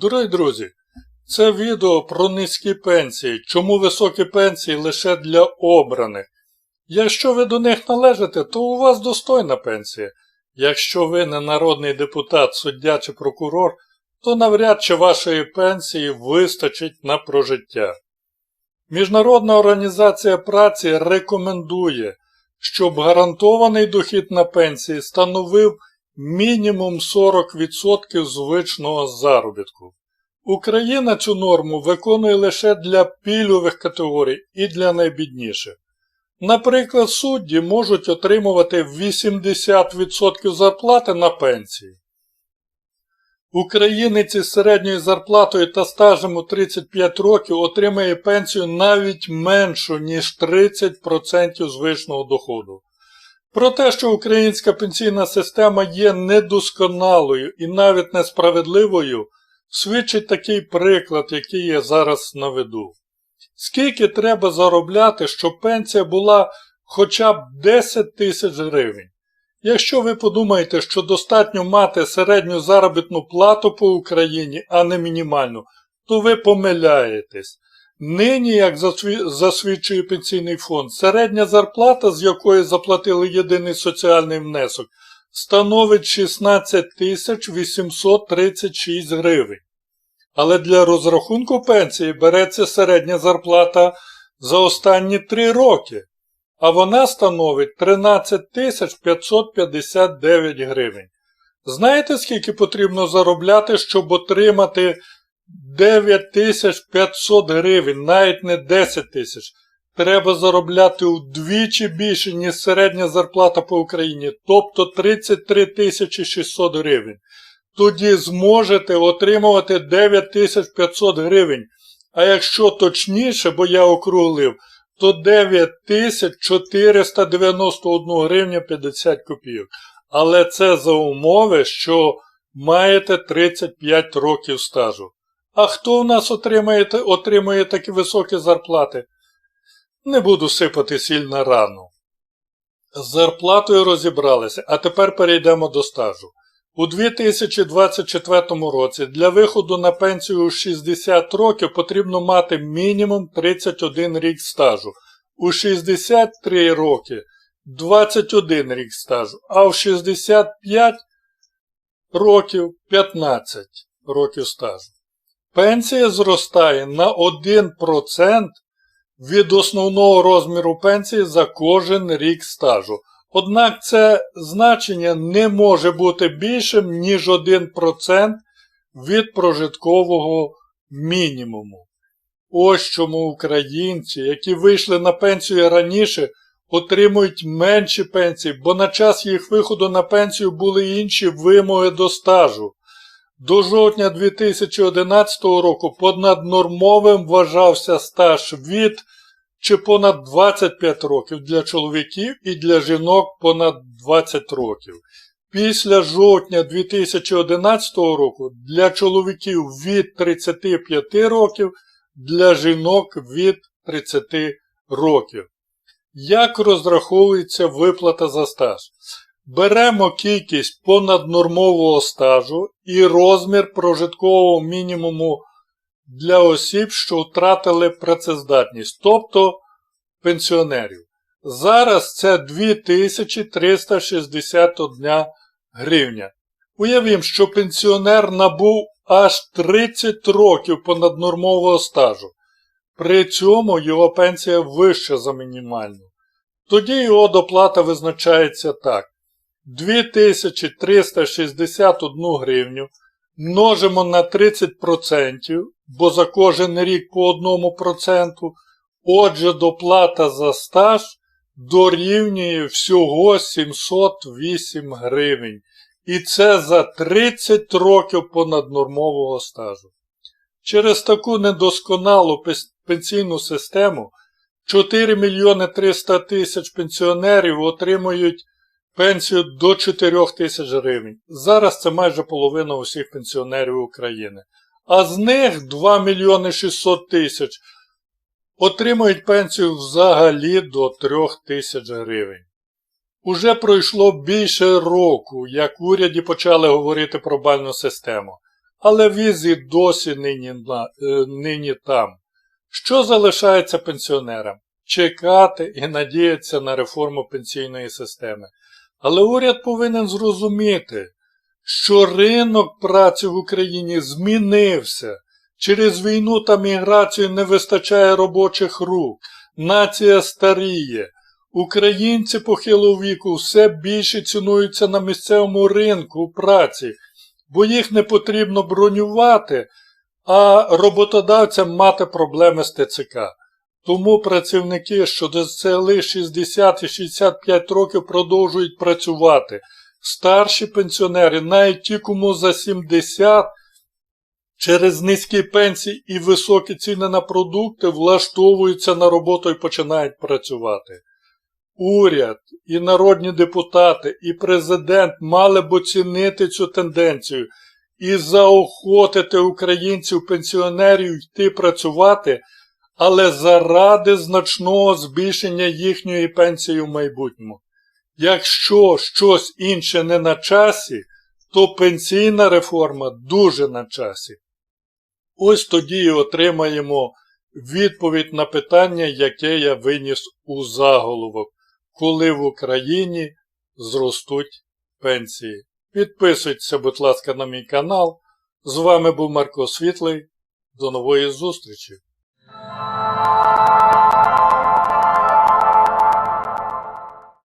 Дорогі друзі, це відео про низькі пенсії, чому високі пенсії лише для обраних. Якщо ви до них належите, то у вас достойна пенсія. Якщо ви не народний депутат, суддя чи прокурор, то навряд чи вашої пенсії вистачить на прожиття. Міжнародна організація праці рекомендує, щоб гарантований дохід на пенсії становив мінімум 40% звичного заробітку. Україна цю норму виконує лише для пільгових категорій і для найбідніших. Наприклад, судді можуть отримувати 80% зарплати на пенсії. Українець із середньою зарплатою та стажем у 35 років отримає пенсію навіть меншу, ніж 30% звичного доходу. Про те, що українська пенсійна система є недосконалою і навіть несправедливою, свідчить такий приклад, який я зараз наведу. Скільки треба заробляти, щоб пенсія була хоча б 10 тисяч гривень? Якщо ви подумаєте, що достатньо мати середню заробітну плату по Україні, а не мінімальну, то ви помиляєтесь. Нині, як засвідчує пенсійний фонд, середня зарплата, з якої заплатили єдиний соціальний внесок, становить 16 тисяч 836 гривень. Але для розрахунку пенсії береться середня зарплата за останні 3 роки, а вона становить 13 тисяч 559 гривень. Знаєте, скільки потрібно заробляти, щоб отримати 9500 гривень, навіть не 10 тисяч. Треба заробляти удвічі більше, ніж середня зарплата по Україні, тобто 33 тисячі 600 гривень. Тоді зможете отримувати 9500 гривень. А якщо точніше, бо я округлив, то 9491 гривня 50 копійок. Але це за умови, що маєте 35 років стажу. А хто в нас отримає, отримує такі високі зарплати? Не буду сипати сіль на рану. З зарплатою розібралися, а тепер перейдемо до стажу. У 2024 році для виходу на пенсію у 60 років потрібно мати мінімум 31 рік стажу. У 63 роки 21 рік стажу, а в 65 років 15 років стажу. Пенсія зростає на 1% від основного розміру пенсії за кожен рік стажу. Однак це значення не може бути більшим, ніж 1% від прожиткового мінімуму. Ось чому українці, які вийшли на пенсію раніше, отримують менші пенсії, бо на час їх виходу на пенсію були інші вимоги до стажу. До жовтня 2011 року понаднормовим вважався стаж від чи понад 25 років для чоловіків і для жінок понад 20 років. Після жовтня 2011 року для чоловіків від 35 років, для жінок від 30 років. Як розраховується виплата за стаж? Беремо кількість понаднормового стажу і розмір прожиткового мінімуму для осіб, що втратили працездатність, тобто пенсіонерів. Зараз це 2361 гривня. Уявім, що пенсіонер набув аж 30 років понаднормового стажу. При цьому його пенсія вища за мінімальну. Тоді його доплата визначається так. 2361 гривню множимо на 30%, бо за кожен рік по 1%. Отже, доплата за стаж дорівнює всього 708 гривень. І це за 30 років понаднормового стажу. Через таку недосконалу пенсійну систему 4 мільйони 300 тисяч пенсіонерів отримують пенсію до 4 тисяч гривень. Зараз це майже половина усіх пенсіонерів України. А з них 2 мільйони 600 тисяч отримують пенсію взагалі до 3 тисяч гривень. Уже пройшло більше року, як в уряді почали говорити про бальну систему. але віз і досі нині, е, нині там. Що залишається пенсіонерам? Чекати і надіятися на реформу пенсійної системи. Але уряд повинен зрозуміти, що ринок праці в Україні змінився. Через війну та міграцію не вистачає робочих рук, нація старіє. Українці похилого віку все більше цінуються на місцевому ринку праці, бо їх не потрібно бронювати, а роботодавцям мати проблеми з ТЦК. Тому працівники, що досягли 60 і 65 років, продовжують працювати. Старші пенсіонери, навіть ті, кому за 70, через низькі пенсії і високі ціни на продукти, влаштовуються на роботу і починають працювати. Уряд, і народні депутати, і президент мали б оцінити цю тенденцію і заохотити українців-пенсіонерів йти працювати, але заради значного збільшення їхньої пенсії в майбутньому. Якщо щось інше не на часі, то пенсійна реформа дуже на часі. Ось тоді і отримаємо відповідь на питання, яке я виніс у заголовок, коли в Україні зростуть пенсії. Підписуйтеся, будь ласка, на мій канал. З вами був Марко Світлий. До нової зустрічі!